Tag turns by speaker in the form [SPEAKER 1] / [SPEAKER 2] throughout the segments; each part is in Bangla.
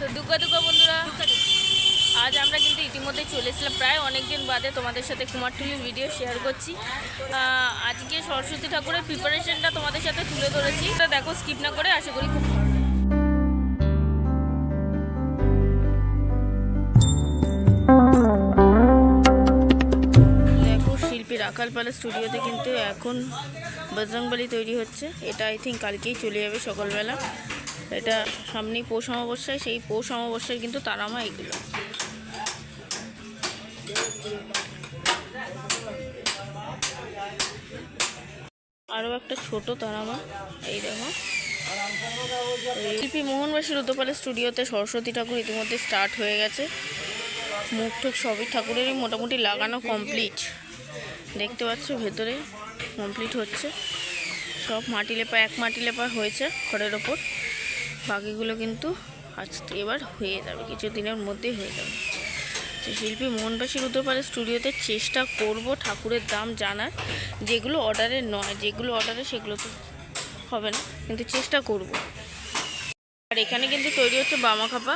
[SPEAKER 1] তো দুর্গা দুর্গা বন্ধুরা, আজ আমরা কিন্তু ইতিমধ্যে চলে এসেছিলাম। প্রায় অনেকদিন বাদে তোমাদের সাথে কুমারটুলির ভিডিও শেয়ার করছি। আজকে সরস্বতী ঠাকুরের প্রিপারেশনটা তোমাদের সাথে তুলে ধরেছি। এটা দেখো স্কিপ না করে, আশা করি খুব শিল্পী রাখাল পালা স্টুডিওতে কিন্তু এখন বজরংবলী তৈরি হচ্ছে। এটা আই থিঙ্ক কালকেই চলে যাবে সকালবেলা। এটা সামনেই পৌষ অমাবস্যায়, সেই পৌষ অমাবস্যায় কিন্তু তারামা এগুলো। আরও একটা ছোট তারামা এই দেখো। শিল্পী মোহনবাসী রুদ্রপালের স্টুডিওতে সরস্বতী ঠাকুর ইতিমধ্যে স্টার্ট হয়ে গেছে। মুখ টুক সবই ঠাকুরেরই, মোটামুটি লাগানো কমপ্লিট দেখতে পাচ্ছ ভেতরে কমপ্লিট হচ্ছে। সব মাটি লেপা, এক মাটি লেপা হয়েছে খড়ের ওপর। বাকিগুলো কিন্তু আজ এবার হয়ে যাবে কিছু দিনের মধ্যেই হয়ে যাবে। শিল্পী মোহনবাসী রুদ্রপালের স্টুডিওতে চেষ্টা করব ঠাকুরের দাম জানার। যেগুলো অর্ডারে নয়, যেগুলো অর্ডারে সেগুলো তো হবে না, কিন্তু চেষ্টা করব। আর এখানে কিন্তু তৈরি হচ্ছে বামা খাপা।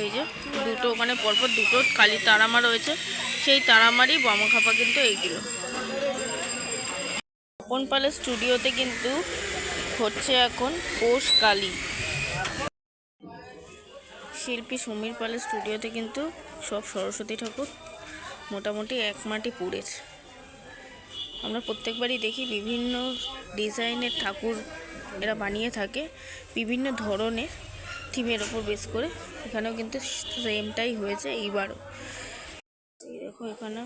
[SPEAKER 1] এই যে দুটো, ওখানে পরপর দুটো কালি তারামা রয়েছে। সেই তারামারই বামা খাপা কিন্তু এইগুলো। তপন পালের স্টুডিওতে কিন্তু হচ্ছে এখন পোষ কালী। শিল্পী সমীর পালের স্টুডিওতে কিন্তু সব সরস্বতী ঠাকুর মোটামুটি এক মাটি পুড়েছে। আমরা প্রত্যেকবারই দেখি বিভিন্ন ডিজাইনের ঠাকুর এরা বানিয়ে থাকে, বিভিন্ন ধরনের থিমের ওপর বেস করে। এখানেও কিন্তু সেমটাই হয়েছে এইবারও। দেখো এখানে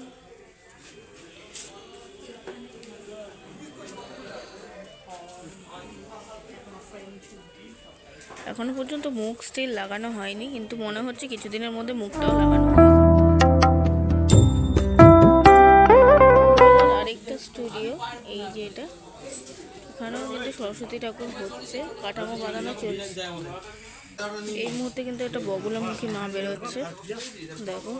[SPEAKER 1] এখনও পর্যন্ত মুখ স্টিল লাগানো হয়নি, কিন্তু মনে হচ্ছে কিছুদিনের মধ্যে মুখটাও লাগানো আরেকটা স্টুডিও এই যে এটা, এখানেও কিন্তু সরস্বতী ঠাকুর হচ্ছে, কাঠামো বানানো চলছে। এই মুহূর্তে কিন্তু একটা বগলামুখী মা বেরোচ্ছে। দেখো।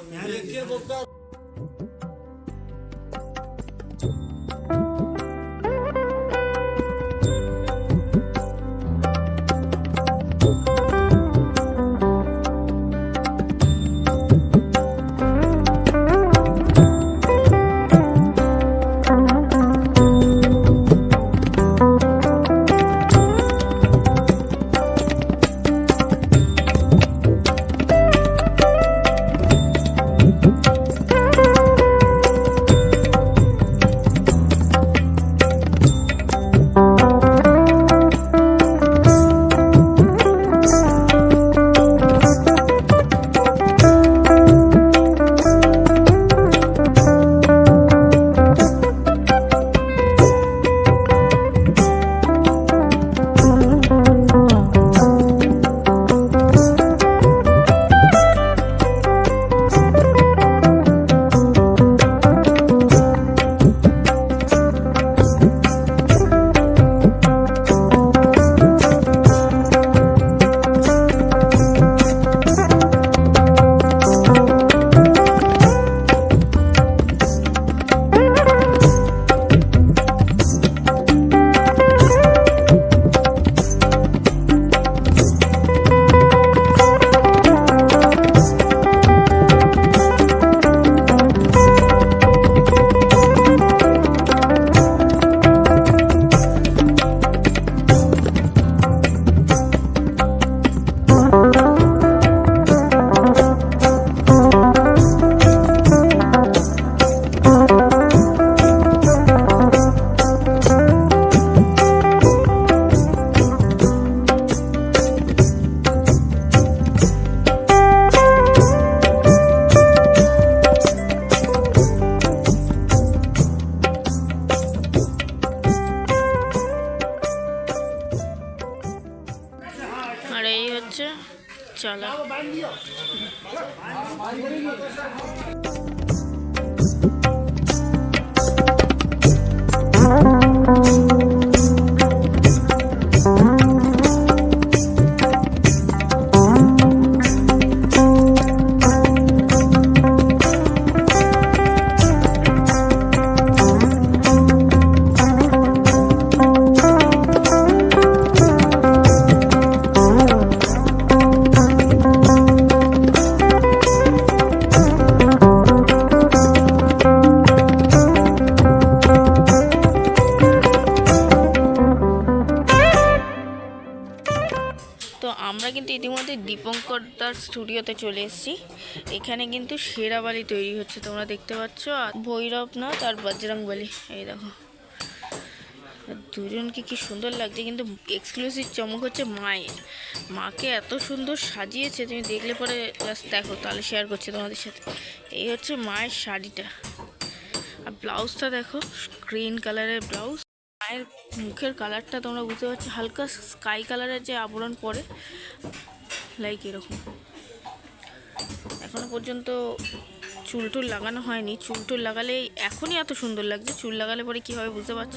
[SPEAKER 1] তোমাদের দীপঙ্কর দার স্টুডিওতে চলে এসেছি। এখানে কিন্তু সেরাবালি তৈরি হচ্ছে, তোমরা দেখতে পাচ্ছ। ভৈরবনাথ আর বজরংবলী এই দেখো। দুজনকে কি সুন্দর লাগছে, কিন্তু এক্সক্লুসিভ চমক হচ্ছে মায়ের। মাকে এত সুন্দর সাজিয়েছে, তুমি দেখলে পরে জাস্ট দেখো তাহলে শেয়ার করছি তোমাদের সাথে। এই হচ্ছে মায়ের শাড়িটা। আর ব্লাউজটা দেখো গ্রিন কালারের ব্লাউজ মায়ের মুখের কালারটা তোমরা বুঝতে পারছ, হালকা স্কাই কালারের যে আবরণ পরে লাইক এরকম। এখনও পর্যন্ত চুল টুল লাগানো হয়নি। চুল টুল লাগালে এখনই এত সুন্দর লাগছে, চুল লাগালে পরে কী হবে বুঝতে পারছ?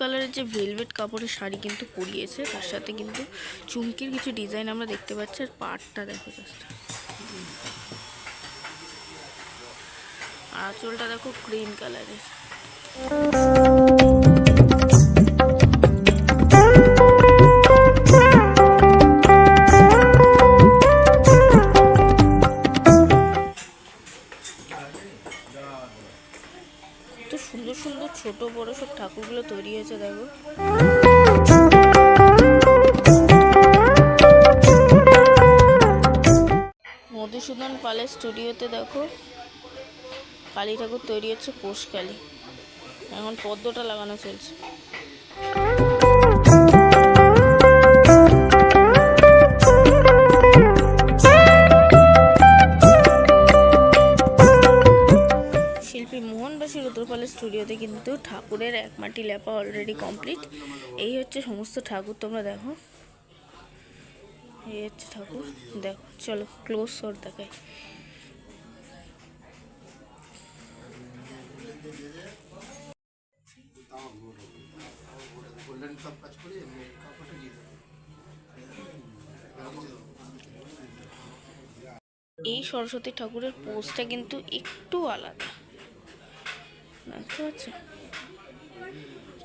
[SPEAKER 1] কালারের যে ভেলভেট কাপড়ের শাড়ি কিন্তু পরিয়েছে, তার সাথে কিন্তু চুমকির কিছু ডিজাইন আমরা দেখতে পাচ্ছি, আর পাটটা দেখো জাস্ট আঁচলটা দেখো গ্রিন কালারের মধুসূদন পালের স্টুডিওতে দেখো কালী ঠাকুর তৈরি হচ্ছে পোষকালী এখন পদ্মটা লাগানো চলছে। স্টুডিওতে কিন্তু ঠাকুরের এক মাটি লেপা অলরেডি কমপ্লিট এই হচ্ছে সমস্ত ঠাকুর, তোমরা দেখো। এই হচ্ছে ঠাকুর, দেখো, চলো ক্লোজ শট দেখাই। এই সরস্বতী ঠাকুরের পোজটা কিন্তু একটু আলাদা। দেখতে পাচ্ছ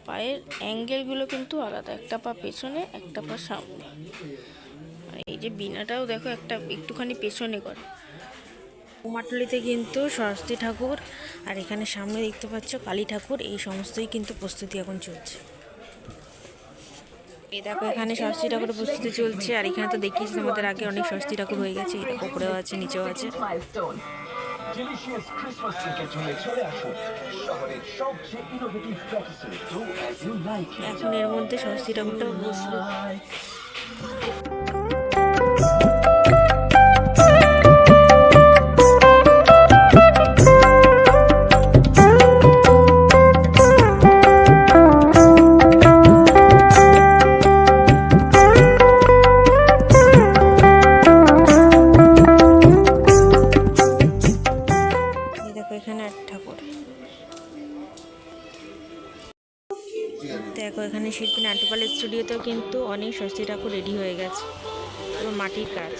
[SPEAKER 1] পায়ের অ্যাঙ্গেলগুলো কিন্তু আলাদা, একটা পা পেছনে, একটা পা সামনে। এই যে বিনাটাও দেখো একটা একটুখানি পেছনে করে। কুমারটুলিতে কিন্তু সরস্বতী ঠাকুর, আর এখানে সামনে দেখতে পাচ্ছ কালী ঠাকুর, এই সমস্তই কিন্তু প্রস্তুতি এখন চলছে। এই দেখো, এখানে সরস্বতী ঠাকুরের প্রস্তুতি চলছে, আর এখানে তো দেখিয়েছি আমাদের আগে অনেক সরস্বতী ঠাকুর হয়ে গেছে দেখো উপরেও আছে, নিচেও আছে।
[SPEAKER 2] ডিলিশিয়াস ক্রিসমাস কেকের জন্য চলে আসুন শহরের সবচেয়ে ইনোভেটিভ প্যাকেজে ডু অ্যাজ ইউ লাইক
[SPEAKER 1] এখন এর মধ্যে সস্তি রকমটা বসবে স্টুডিওতেও কিন্তু অনেক স্বস্তি ঠাকুর রেডি হয়ে গেছে পুরো মাটির কাজ।